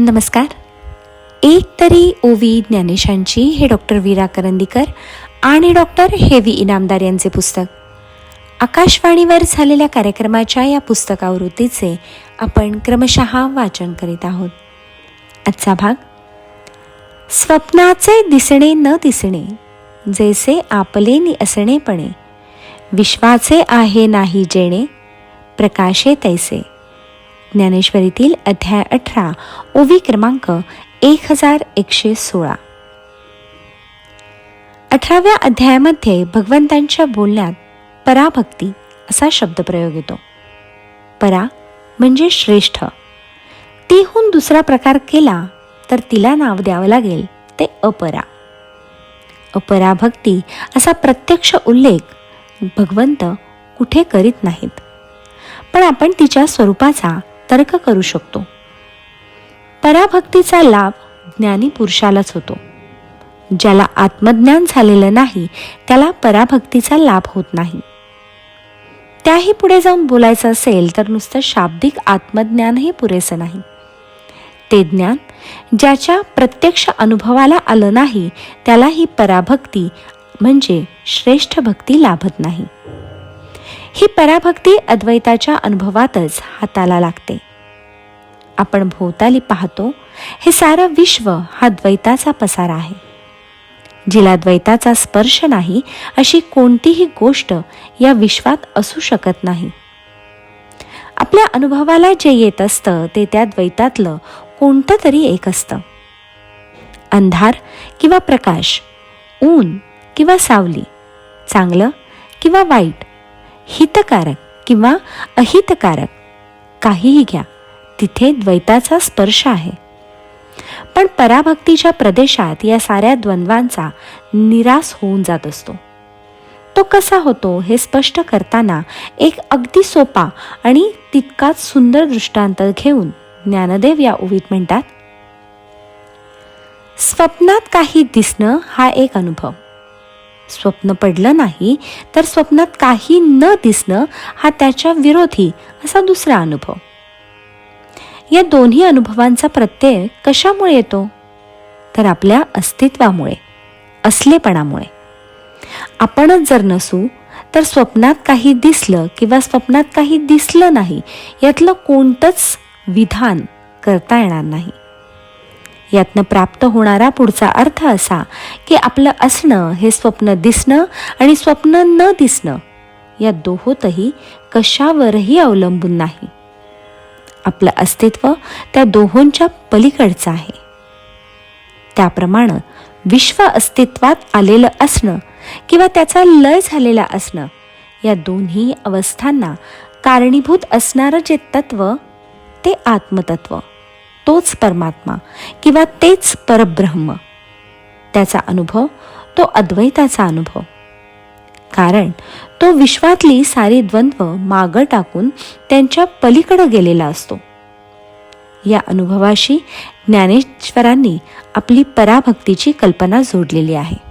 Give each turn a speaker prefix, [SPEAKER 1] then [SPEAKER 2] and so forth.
[SPEAKER 1] नमस्कार. एक तरी ओवी ज्ञानेशांची हे डॉक्टर वीरा करंदीकर आणि डॉक्टर हेवी इनामदार यांचे पुस्तक. आकाशवाणीवर झालेल्या कार्यक्रमाच्या या पुस्तकावृत्तीचे आपण क्रमशः वाचन करीत आहोत. आजचा भाग स्वप्नाचे दिसणे न दिसणे जैसे आपले असणेपणे विश्वाचे आहे नाही जेणे प्रकाशे तैसे. ज्ञानेश्वरीतील अध्याय अठरा ओवी क्रमांक एक हजार एकशे सोळा. अठराव्या अध्यायामध्ये भगवंतांच्या बोलण्यात पराभक्ती असा शब्दप्रयोग येतो. परा म्हणजे श्रेष्ठ. तीहून दुसरा प्रकार केला तर तिला नाव द्यावं लागेल ते अपरा. अपराभक्ती असा प्रत्यक्ष उल्लेख भगवंत कुठे करीत नाहीत. पण आपण तिच्या स्वरूपाचा तर्क करू शकतो. पराभक्तीचा लाभ ज्ञानी पुरुषालाच होतो. ज्याला आत्मज्ञान झालेलं नाही त्याला पराभक्तीचा लाभ होत नाही. त्याही पुढे जाऊन बोलायचं असेल तर नुसतं शाब्दिक आत्मज्ञानही पुरेसं नाही. ते ज्ञान ज्याच्या प्रत्यक्ष अनुभवाला आलं नाही त्याला ही पराभक्ती म्हणजे श्रेष्ठ भक्ती लाभत नाही. ही पराभक्ती अद्वैताच्या अनुभवातच हाताला लागते. आपण भोवताली पाहतो हे सारं विश्व हा द्वैताचा पसारा आहे. जिला द्वैताचा स्पर्श नाही अशी कोणतीही गोष्ट या विश्वात असू शकत नाही. आपल्या अनुभवाला जे येत असतं ते त्या द्वैतातलं कोणतं तरी एक असतं. अंधार किंवा प्रकाश ऊन किंवा सावली चांगलं किंवा वाईट हितकारक किंवा अहितकारक काहीही घ्या तिथे द्वैताचा स्पर्श आहे. पण पराभक्तीच्या प्रदेशात या साऱ्या द्वंद्वांचा निराश होऊन जात असतो. तो कसा होतो हे स्पष्ट करताना एक अगदी सोपा आणि तितकाच सुंदर दृष्टांत घेऊन ज्ञानदेव या ओवीत म्हणतात स्वप्नात काही दिसणं हा एक अनुभव. स्वप्न पडलं नाही तर स्वप्नात काही न दिसणं हा त्याच्या विरोधी असा दुसरा अनुभव. या दोन्ही अनुभवांचा प्रत्यय कशामुळे येतो? तर आपल्या अस्तित्वामुळे असलेपणामुळे. आपणच जर नसू तर स्वप्नात काही दिसलं किंवा स्वप्नात काही दिसलं नाही यातलं कोणतंच विधान करता येणार नाही. यातनं प्राप्त होणारा पुढचा अर्थ असा की आपलं असणं हे स्वप्न दिसणं आणि स्वप्न न दिसणं या दोहोतही कशावरही अवलंबून नाही. आपलं अस्तित्व त्या दोहोंच्या पलीकडचं आहे. त्याप्रमाणे विश्व अस्तित्वात आलेलं असणं किंवा त्याचा लय झालेला असणं या दोन्ही अवस्थांना कारणीभूत असणारं जे तत्व ते आत्मतत्व. तोच परमात्मा किंवा तेच परब्रह्म. त्याचा अनुभव तो अद्वैताचा अनुभव. कारण तो विश्वातली सारी द्वंद्व मागं टाकून त्यांच्या पलीकडं गेलेला असतो. या अनुभवाशी ज्ञानेश्वरांनी आपली पराभक्तीची कल्पना जोडलेली आहे.